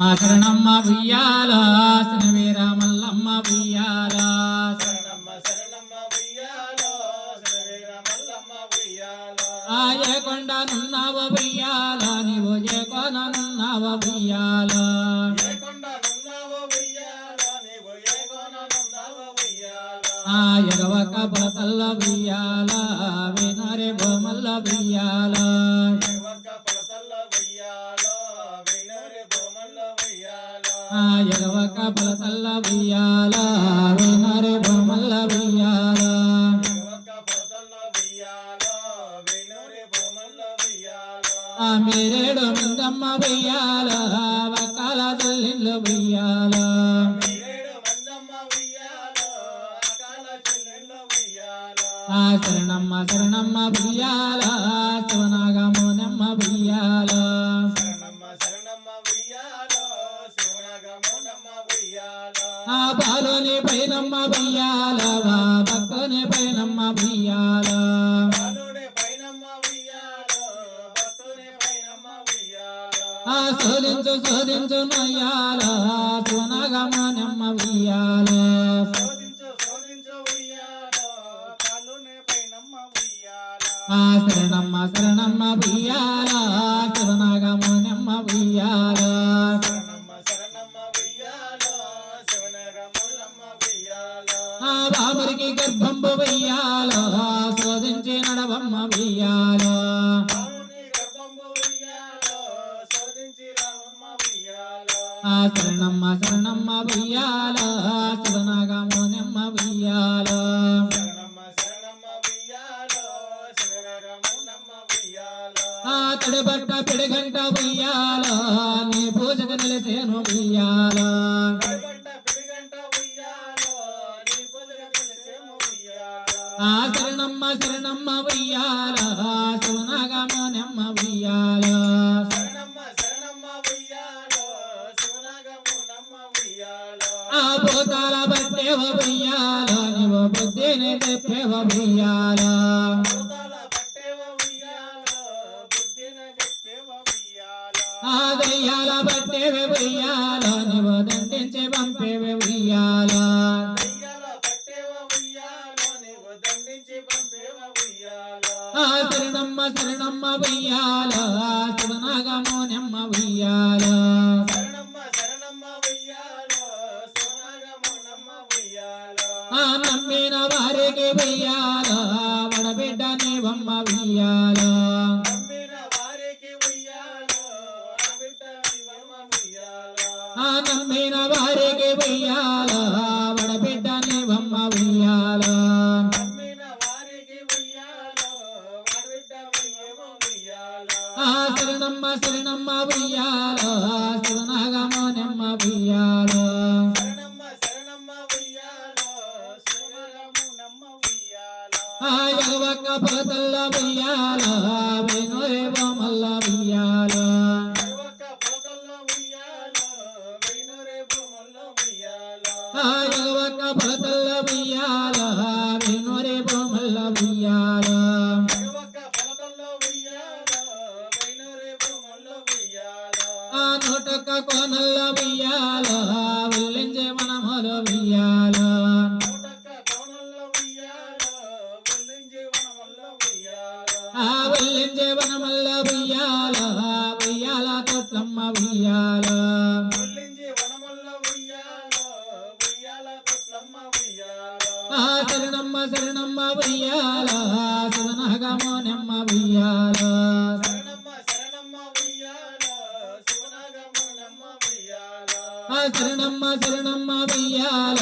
మా శరణమ్మ ఉయ్యాల శనివీర మల్లమ్మ ఉయ్యాల. కొండ నున్నావ ఉయ్యాల నీవు ఏ కొన నున్నావ ఉయ్యాల ఎగవక బతల్ల ఉయ్యాల. వినరే బొమ్మల్ల ఉయ్యాల. ఎగవక బతల్ల ఉయ్యాల వినరే బొమ్మల్ల ఉయ్యాల ఒక్క మీరేడు మిందమ్మ ఉయ్యాల వకాల జల్లిళ్ళు బియ్యాల శరణమ్మ శరణమ్మ బియ్యాల శివనాగమోనమ్మ బియ్యాలా ఆ బాలుని పైనమ్మ ఉయ్యాల భక్తుని పైనమ్మ బియ్యాల ఆ శోధించు శోధించు నొయ్యాల సునగమనమ్మ బియ్యాల ఆ శరణమ్మ శరణమ్మ బియ్యాల శరణగమనమ్మ బియ్యాల బాబరికి గర్భంబు వెయ్యాల శోధించి నడవమ్మ వెయ్యాల. శరణమ్మ శరణమ్మ వెయ్యాల శివనాగమోనమ్మ వెయ్యాల. శరణమ్మ తడిబట్ట పిడిగంట వెయ్యాల నీ పూజకు నిలిసేను వెయ్యాలా. శరణమ్మ శరణమ్మ వెయ్యాల. శివనాగమోనమ్మ వెయ్యాల. భూతాల బట్టేవ వెయ్యాల. నీవు బుద్ధిని చెప్పేవ వెయ్యాల. ఆ దయ్యాల బట్టేవ వెయ్యాల. నీవు దండించి పంపేవ వెయ్యాల. శరణమ్మ శరణమ్మ వెయ్యాల శివనాగమోనమ్మ వెయ్యాల నమ్మిన వారికి వెయ్యాల వడబిడ్డ నీవమ్మ వెయ్యాల నమ్మిన వారికి ఉయ్యాలో. శరణమ్మ శరణమ్మ ఉయ్యాలో శివనాగమోనమ్మ ఉయ్యాలో ఆ యవక పదల్ల వెయ్యాల. వెనురే బొమ్మల్ల వెయ్యాల. ఒక్క పొగల్లో ఉయ్యాలో ఆ కోనల్ల మనమల నూటక్క కోణంలో ఉయ్యాలో. ఉల్లించి వనముల్లో ఉయ్యాలో. ఆ ఉల్లించి వనముల్లో ఉయ్యాలో ఉయ్యాల తొట్లమ్మ ఉయ్యాలో. ఆ శరణమ్మ శరణమ్మ వెయ్యాల శివనాగమోనమ్మ వెయ్యాల శరణమ్మ శరణమ్మ వెయ్యాల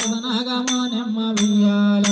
శివనాగమోనమ్మ వెయ్యాల.